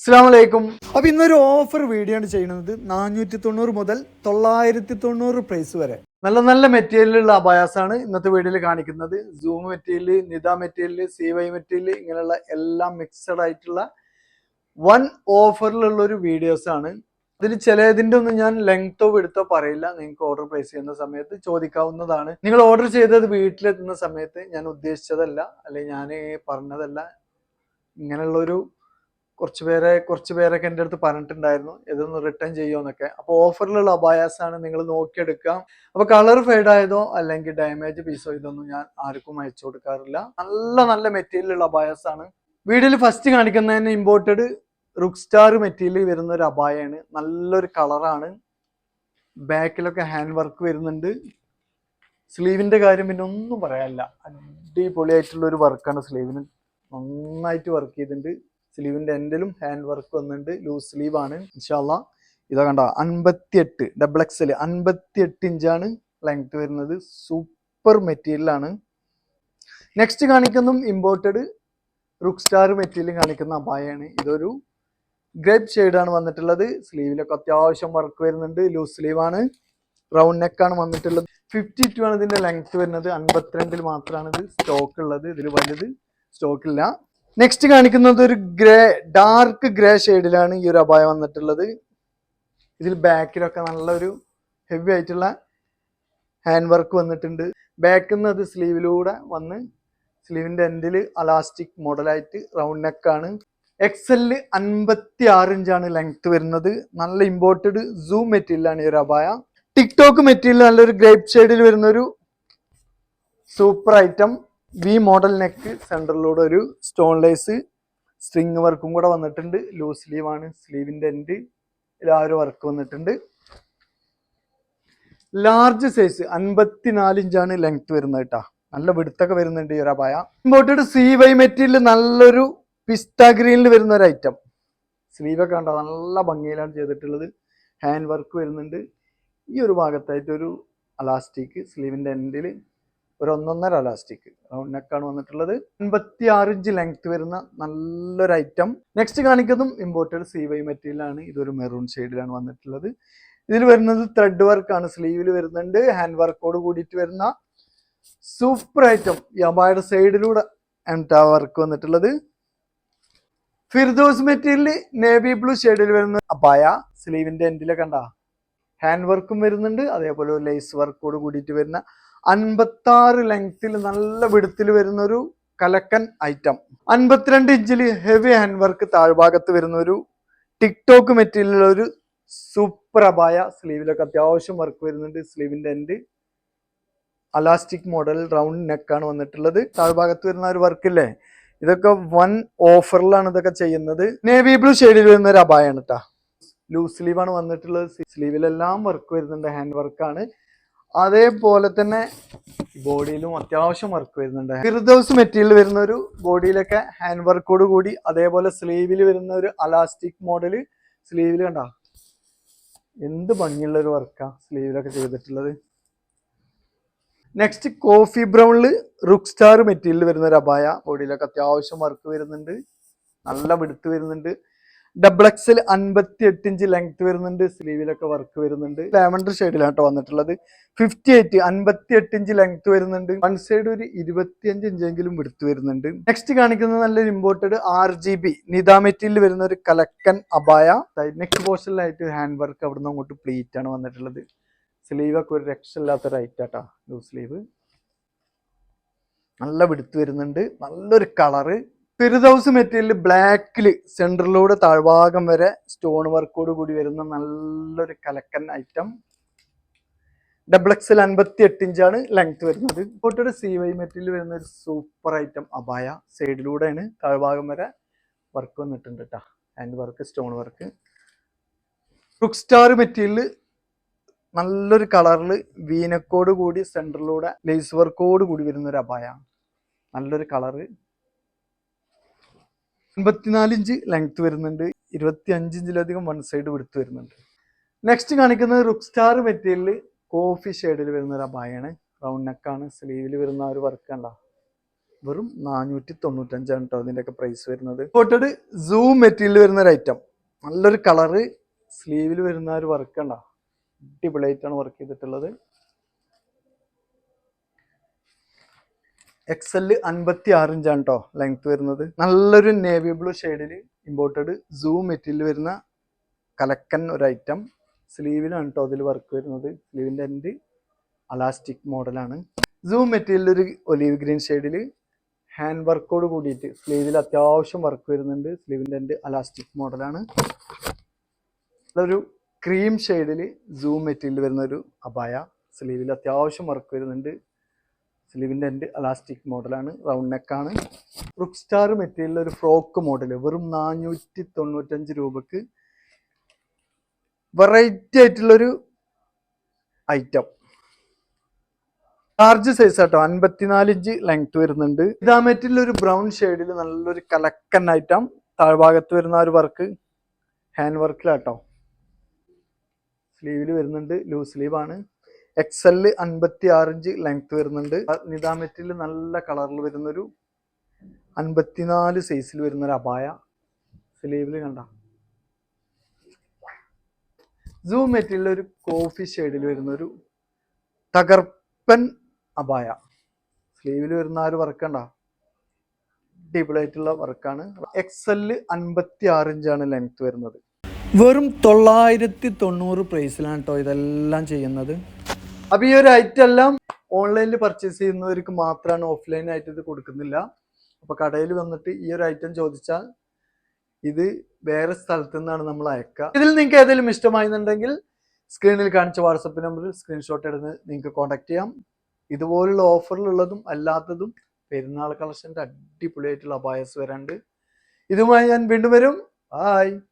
അസ്സാമലൈക്കും അപ്പൊ ഇന്നൊരു ഓഫർ വീഡിയോ ആണ് ചെയ്യുന്നത്. നാനൂറ്റി തൊണ്ണൂറ് മുതൽ തൊള്ളായിരത്തി തൊണ്ണൂറ് പ്രൈസ് വരെ. നല്ല നല്ല മെറ്റീരിയലുള്ള അബായാസാണ് ഇന്നത്തെ വീഡിയോയിൽ കാണിക്കുന്നത്. സൂം മെറ്റീരിയൽ നിത മെറ്റീരിയൽ സി വൈ മെറ്റീരിയൽ ഇങ്ങനെയുള്ള എല്ലാം മിക്സഡ് ആയിട്ടുള്ള വൺ ഓഫറിലുള്ള ഒരു വീഡിയോസ് ആണ്. ഇതിൽ ചിലതിന്റെ ഒന്നും ഞാൻ ലെങ്തോ എടുത്തോ പറയില്ല. നിങ്ങൾക്ക് ഓർഡർ പ്ലേസ് ചെയ്യുന്ന സമയത്ത് ചോദിക്കാവുന്നതാണ്. നിങ്ങൾ ഓർഡർ ചെയ്തത് വീട്ടിലെത്തുന്ന സമയത്ത് ഞാൻ ഉദ്ദേശിച്ചതല്ല അല്ലെങ്കിൽ ഞാൻ പറഞ്ഞതല്ല ഇങ്ങനെയുള്ളൊരു കുറച്ച് പേരെ കുറച്ച് പേരൊക്കെ എന്റെ അടുത്ത് പറഞ്ഞിട്ടുണ്ടായിരുന്നു. ഇതൊന്ന് റിട്ടേൺ ചെയ്യുമെന്നൊക്കെ അപ്പോൾ ഓഫറിലുള്ള അബായാസ് ആണ് നിങ്ങൾ നോക്കിയെടുക്കാം അപ്പോൾ കളർ ഫെയ്ഡ് ആയതോ അല്ലെങ്കിൽ ഡാമേജ് പീസോ ഇതൊന്നും ഞാൻ ആർക്കും അയച്ചു കൊടുക്കാറില്ല. നല്ല നല്ല മെറ്റീരിയലുള്ള അബായാസ് ആണ് വീഡിയോയിൽ ഫസ്റ്റ് കാണിക്കുന്നതിന് ഇമ്പോർട്ടഡ് റുക്ക് സ്റ്റാർ മെറ്റീരിയൽ വരുന്ന ഒരു അബായാണ് നല്ലൊരു കളറാണ് ബാക്കിലൊക്കെ ഹാൻഡ് വർക്ക് വരുന്നുണ്ട്. സ്ലീവിന്റെ കാര്യം പിന്നെ ഒന്നും പറയാനില്ല. അടിപൊളിയായിട്ടുള്ള ഒരു വർക്കാണ് സ്ലീവിന് നന്നായിട്ട് വർക്ക് ചെയ്തിട്ടുണ്ട്. സ്ലീവിന്റെ എൻഡിലും ഹാൻഡ് വർക്ക് വന്നിട്ടുണ്ട്. ലൂസ് സ്ലീവ് ആണ്. ഇൻഷാല്ല ഇതാ കണ്ട അൻപത്തി എട്ട് ഡബിൾ എക്സൽ അൻപത്തി എട്ട് ഇഞ്ചാണ് ലെങ്ത് വരുന്നത്. സൂപ്പർ മെറ്റീരിയൽ ആണ്. നെക്സ്റ്റ് കാണിക്കുന്നതും ഇമ്പോർട്ടഡ് റുക്ക് സ്റ്റാർ മെറ്റീരിയൽ കാണിക്കുന്ന അബായാണ് ഇതൊരു ഗ്രേപ്പ് ഷെയ്ഡാണ് വന്നിട്ടുള്ളത്. സ്ലീവിലൊക്കെ അത്യാവശ്യം വർക്ക് വരുന്നുണ്ട്. ലൂസ് സ്ലീവ് ആണ്. റൗണ്ട് നെക്കാണ് വന്നിട്ടുള്ളത്. ഫിഫ്റ്റി ടു ആണ് ഇതിന്റെ ലെങ്ത് വരുന്നത്. അൻപത്തിരണ്ടിൽ മാത്രമാണ് ഇത് സ്റ്റോക്ക് ഉള്ളത്. ഇതിൽ വലുത് സ്റ്റോക്ക് ഇല്ല. നെക്സ്റ്റ് കാണിക്കുന്നത് ഒരു ഗ്രേ ഡാർക്ക് ഗ്രേ ഷെയ്ഡിലാണ് ഈ ഒരു അപായം വന്നിട്ടുള്ളത്. ഇതിൽ ബാക്കിലൊക്കെ നല്ലൊരു ഹെവി ആയിട്ടുള്ള ഹാൻഡ് വർക്ക് വന്നിട്ടുണ്ട്. ബാക്കിൽ നിന്ന് അത് സ്ലീവിലൂടെ വന്ന് സ്ലീവിന്റെ എൻഡിൽ അലാസ്റ്റിക് മോഡലായിട്ട് റൗണ്ട് നെക്കാണ് എക്സലിൽ അൻപത്തി ആറ് ഇഞ്ചാണ് ലെങ്ത് വരുന്നത്. നല്ല ഇമ്പോർട്ടഡ് സൂം മെറ്റീരിയലാണ് ഈ ഒരു അപായ. ടിക്ടോക്ക് മെറ്റീരിയൽ നല്ലൊരു ഗ്രേപ്പ് ഷെയ്ഡിൽ വരുന്നൊരു super item V model neck സെന്ററിലൂടെ ഒരു സ്റ്റോൺ ലൈസ് സ്ട്രിങ് വർക്കും കൂടെ വന്നിട്ടുണ്ട്. ലൂസ് സ്ലീവ് ആണ്. സ്ലീവിന്റെ എൻഡ് ആ ഒരു വർക്ക് വന്നിട്ടുണ്ട്. ലാർജ് സൈസ് അൻപത്തിനാല് ഇഞ്ചാണ് ലെങ്ത് വരുന്നത് കേട്ടാ നല്ല വിടുത്തൊക്കെ വരുന്നുണ്ട് ഈ ഒരു അപായ. ഇമ്പോർട്ടഡ് സി വൈ മെറ്റീരിയൽ നല്ലൊരു പിസ്ത ഗ്രീനിൽ വരുന്ന ഒരു ഐറ്റം സ്ലീവൊക്കെ കണ്ടോ? നല്ല ഭംഗിയിലാണ് ചെയ്തിട്ടുള്ളത്. ഹാൻഡ് വർക്ക് വരുന്നുണ്ട്. ഈ ഒരു ഭാഗത്തായിട്ട് ഒരു അലാസ്റ്റിക് സ്ലീവിന്റെ എൻഡിൽ ഒരു ഒന്നൊന്നര അലാസ്റ്റിക് റൗണ്ട് നെക്കാണ് വന്നിട്ടുള്ളത്. എൺപത്തി ആറ് ഇഞ്ച് ലെങ്ത് വരുന്ന നല്ലൊരു ഐറ്റം നെക്സ്റ്റ് കാണിക്കുന്നതും ഇമ്പോർട്ടഡ് സി വൈ മെറ്റീരിയൽ ആണ്. ഇതൊരു മെറൂൺ ഷെയ്ഡിലാണ് വന്നിട്ടുള്ളത്. ഇതിൽ വരുന്നത് ത്രെഡ് വർക്കാണ് സ്ലീവിൽ വരുന്നുണ്ട്. ഹാൻഡ് വർക്കോട് കൂടിയിട്ട് വരുന്ന സൂപ്പർ ഐറ്റം ഈ അബായുടെ സൈഡിലൂടെ ടാ വർക്ക് വന്നിട്ടുള്ളത്. ഫിർദോസ് മെറ്റീരിയൽ നേവി ബ്ലൂ ഷെയ്ഡിൽ വരുന്ന അബായ സ്ലീവിന്റെ എൻഡിലെ കണ്ട. ഹാൻഡ് വർക്കും വരുന്നുണ്ട്. അതേപോലെ ലേസ് വർക്കോട് കൂടിയിട്ട് വരുന്ന അൻപത്താറ് ലെങ്ത്തിൽ നല്ല വിടുത്തിൽ വരുന്ന ഒരു കലക്കൻ ഐറ്റം അൻപത്തിരണ്ട് ഇഞ്ചിൽ ഹെവി ഹാൻഡ് വർക്ക് താഴ്ഭാഗത്ത് വരുന്ന ഒരു ടിക്ടോക്ക് മെറ്റീരിയലുള്ള ഒരു സൂപ്പർ അബായ സ്ലീവിലൊക്കെ അത്യാവശ്യം വർക്ക് വരുന്നുണ്ട്. സ്ലീവിന്റെ എൻഡ് അലാസ്റ്റിക് മോഡൽ റൗണ്ട് നെക്കാണ് വന്നിട്ടുള്ളത്. താഴ്ഭാഗത്ത് വരുന്ന ഒരു വർക്കില്ലേ ഇതൊക്കെ വൺ ഓഫറിലാണ് ഇതൊക്കെ ചെയ്യുന്നത്. നേവി ബ്ലൂ ഷെയ്ഡിൽ വരുന്ന ഒരു അബായാണ് കേട്ടാ ലൂസ് സ്ലീവാണ് വന്നിട്ടുള്ളത്. സ്ലീവിലെല്ലാം വർക്ക് വരുന്നുണ്ട്. ഹാൻഡ് വർക്കാണ് അതേപോലെ തന്നെ ബോഡിയിലും അത്യാവശ്യം വർക്ക് വരുന്നുണ്ട്. ഫിർദോസ് മെറ്റീരിയൽ വരുന്ന ഒരു ബോഡിയിലൊക്കെ ഹാൻഡ് വർക്കോട് കൂടി അതേപോലെ സ്ലീവിൽ വരുന്ന ഒരു അലാസ്റ്റിക് മോഡൽ സ്ലീവിൽ കണ്ട? എന്ത് ഭംഗിയുള്ള ഒരു വർക്കാ സ്ലീവിലൊക്കെ ചെയ്തിട്ടുള്ളത്. നെക്സ്റ്റ് കോഫി ബ്രൗണിൽ റുക്ക് സ്റ്റാർ മെറ്റീരിയൽ വരുന്ന ഒരു അബായ ബോഡിയിലൊക്കെ അത്യാവശ്യം വർക്ക് വരുന്നുണ്ട്. നല്ല വെടുത്ത് വരുന്നുണ്ട്. ഡബിൾ എക്സിൽ അൻപത്തി എട്ട് ഇഞ്ച് ലെങ്ത് വരുന്നുണ്ട്. സ്ലീവിലൊക്കെ വർക്ക് വരുന്നുണ്ട്. ലാവൻഡർ ഷെയ്ഡിലാണ് കേട്ടോ വന്നിട്ടുള്ളത്. ഫിഫ്റ്റി എയ്റ്റ് അൻപത്തി എട്ട് ഇഞ്ച് ലെങ്ത് വരുന്നുണ്ട്. വൺ സൈഡ് ഒരു ഇരുപത്തിയഞ്ച് ഇഞ്ചെങ്കിലും വിടുത്ത് വരുന്നുണ്ട്. നെക്സ്റ്റ് കാണിക്കുന്നത് നല്ലൊരു ഇമ്പോർട്ടഡ് ആർ ജി ബി നിതാ മെറ്റീരിയൽ വരുന്ന ഒരു കലക്കൻ അബായ നെക്സ്റ്റ് പോർഷനിലായിട്ട് ഹാൻഡ് വർക്ക് അവിടുന്ന് അങ്ങോട്ട് പ്ലീറ്റ് ആണ് വന്നിട്ടുള്ളത്. സ്ലീവൊക്കെ ഒരു രക്ഷയില്ലാത്തൊരു ഐറ്റാട്ടാ ലൂസ് സ്ലീവ് നല്ല വിടുത്ത് വരുന്നുണ്ട്. നല്ലൊരു കളറ് ഫിർദൌസ് മെറ്റീരിയൽ ബ്ലാക്കിൽ സെന്ററിലൂടെ താഴ്ഭാഗം വരെ സ്റ്റോൺ വർക്കോട് കൂടി വരുന്ന നല്ലൊരു കലക്കൻ ഐറ്റം. ഡബിൾ എക്സൽ അൻപത്തി എട്ട് ഇഞ്ചാണ് ലെങ്ത് വരുന്നത്. ഇപ്പോട്ടൊരു സി വൈ മെറ്റീരിയൽ വരുന്ന ഒരു സൂപ്പർ ഐറ്റം അബായ സൈഡിലൂടെയാണ് താഴ്ഭാഗം വരെ വർക്ക് വന്നിട്ടുണ്ട് കേട്ടോ ഹാൻഡ് വർക്ക് സ്റ്റോൺ വർക്ക് റുക്ക് സ്റ്റാർ മെറ്റീരിയൽ നല്ലൊരു കളറിൽ വീനക്കോട് കൂടി സെന്ററിലൂടെ ലേസ് വർക്കോട് കൂടി വരുന്ന ഒരു അബായ നല്ലൊരു കളറ് അൻപത്തിനാല് ഇഞ്ച് ലെങ്ത് വരുന്നുണ്ട്. ഇരുപത്തി അഞ്ച് ഇഞ്ചിലധികം വൺ സൈഡ് വിടുത്ത് വരുന്നുണ്ട്. നെക്സ്റ്റ് കാണിക്കുന്നത് റുക്ക് സ്റ്റാർ മെറ്റീരിയൽ കോഫി ഷെയ്ഡിൽ വരുന്ന ഒരു അബായാണ് റൗണ്ട് നെക്കാണ് സ്ലീവിൽ വരുന്ന ഒരു വർക്ക് കണ്ടോ. വെറും നാനൂറ്റി തൊണ്ണൂറ്റഞ്ചാണ് കേട്ടോ അതിന്റെയൊക്കെ പ്രൈസ് വരുന്നത്. ഇമ്പോർട്ടഡ് സൂം മെറ്റീരിയൽ വരുന്ന ഒരു ഐറ്റം നല്ലൊരു കളറ് സ്ലീവിൽ വരുന്ന ഒരു വർക്ക് ഉണ്ടോ അടിപൊളിയായിട്ടാണ് വർക്ക് ചെയ്തിട്ടുള്ളത്. എക്സ് എൽ അൻപത്തി ആറ് ഇഞ്ചാണ് കേട്ടോ ലെങ്ത് വരുന്നത്. നല്ലൊരു നേവി ബ്ലൂ ഷെയ്ഡിൽ ഇമ്പോർട്ടഡ് സൂം മെറ്റീരിയൽ വരുന്ന കലക്കൻ ഒരു ഐറ്റം സ്ലീവിലാണ് കേട്ടോ അതിൽ വർക്ക് വരുന്നത്. സ്ലീവിന്റെ എൻഡ് അലാസ്റ്റിക് മോഡലാണ് സൂം മെറ്റീരിയൽ ഒരു ഒലീവ് ഗ്രീൻ ഷെയ്ഡിൽ ഹാൻഡ് വർക്കോട് കൂടിയിട്ട് സ്ലീവിൽ അത്യാവശ്യം വർക്ക് വരുന്നുണ്ട്. സ്ലീവിന്റെ എൻഡ് അലാസ്റ്റിക് മോഡലാണ് ഒരു ക്രീം ഷെയ്ഡിൽ സൂം മെറ്റീരിയൽ വരുന്ന ഒരു അബായ സ്ലീവിൽ അത്യാവശ്യം വർക്ക് വരുന്നുണ്ട്. സ്ലീവിന്റെ എന്റെ അലാസ്റ്റിക് മോഡലാണ് റൗണ്ട് നെക്കാണ് റുക്ക് സ്റ്റാർ മെറ്റീരിയൽ ഒരു ഫ്രോക്ക് മോഡൽ വെറും നാനൂറ്റി തൊണ്ണൂറ്റഞ്ച് രൂപക്ക് വെറൈറ്റി ആയിട്ടുള്ളൊരു ഐറ്റം ലാർജ് സൈസ് ആട്ടോ അൻപത്തിനാല് ഇഞ്ച് ലെങ്ത് വരുന്നുണ്ട്. ഇതാ മെറ്റീരിയൽ ഒരു ബ്രൗൺ ഷെയ്ഡിൽ നല്ലൊരു കലക്കൻ ഐറ്റം താഴ്ഭാഗത്ത് വരുന്ന ഒരു വർക്ക് ഹാൻഡ് വർക്കിലാട്ടോ സ്ലീവിൽ വരുന്നുണ്ട് ലൂസ് സ്ലീവ് ആണ് എക്സ് അൻപത്തി ആറ് ഇഞ്ച് ലെങ്ത് വരുന്നുണ്ട്. നിതാ മെറ്റീരിയൽ നല്ല കളറിൽ വരുന്നൊരു അൻപത്തിനാല് സൈസിൽ വരുന്നൊരു അപായ. സ്ലീവിൽ കണ്ട. സൂം മെറ്റീരിയൽ ഒരു കോഫി ഷെയ്ഡിൽ വരുന്നൊരു തകർപ്പൻ അപായ. സ്ലീവിൽ വരുന്ന ആ ഒരു വർക്ക് കണ്ട? അടിപൊളിയായിട്ടുള്ള വർക്കാണ് എക്സ് എൽ അൻപത്തി ആറ് ഇഞ്ചാണ് ലെങ്ത് വരുന്നത്. വെറും തൊള്ളായിരത്തി തൊണ്ണൂറ് പ്രൈസിലാണ് കേട്ടോ ഇതെല്ലാം ചെയ്യുന്നത്. അപ്പൊ ഈ ഒരു ഐറ്റം എല്ലാം ഓൺലൈനിൽ പർച്ചേസ് ചെയ്യുന്നവർക്ക് മാത്രമാണ് ഓഫ്ലൈൻ ആയിട്ട് ഇത് കൊടുക്കുന്നില്ല. അപ്പൊ കടയിൽ വന്നിട്ട് ഈ ഒരു ഐറ്റം ചോദിച്ചാൽ ഇത് വേറെ സ്ഥലത്തു നിന്നാണ് നമ്മൾ അയക്കുക. ഇതിൽ നിങ്ങൾക്ക് ഏതെങ്കിലും ഇഷ്ടമായിരുന്നുണ്ടെങ്കിൽ സ്ക്രീനിൽ കാണിച്ച വാട്സപ്പ് നമ്പറിൽ സ്ക്രീൻഷോട്ട് എടുത്ത് നിങ്ങൾക്ക് കോൺടാക്ട് ചെയ്യാം. ഇതുപോലുള്ള ഓഫറിലുള്ളതും അല്ലാത്തതും പെരുന്നാൾ കളക്ഷന്റെ അടിപൊളിയായിട്ടുള്ള അപായസ് വരാണ്ട് ഇതുമായി ഞാൻ വീണ്ടും വരും. ബായ്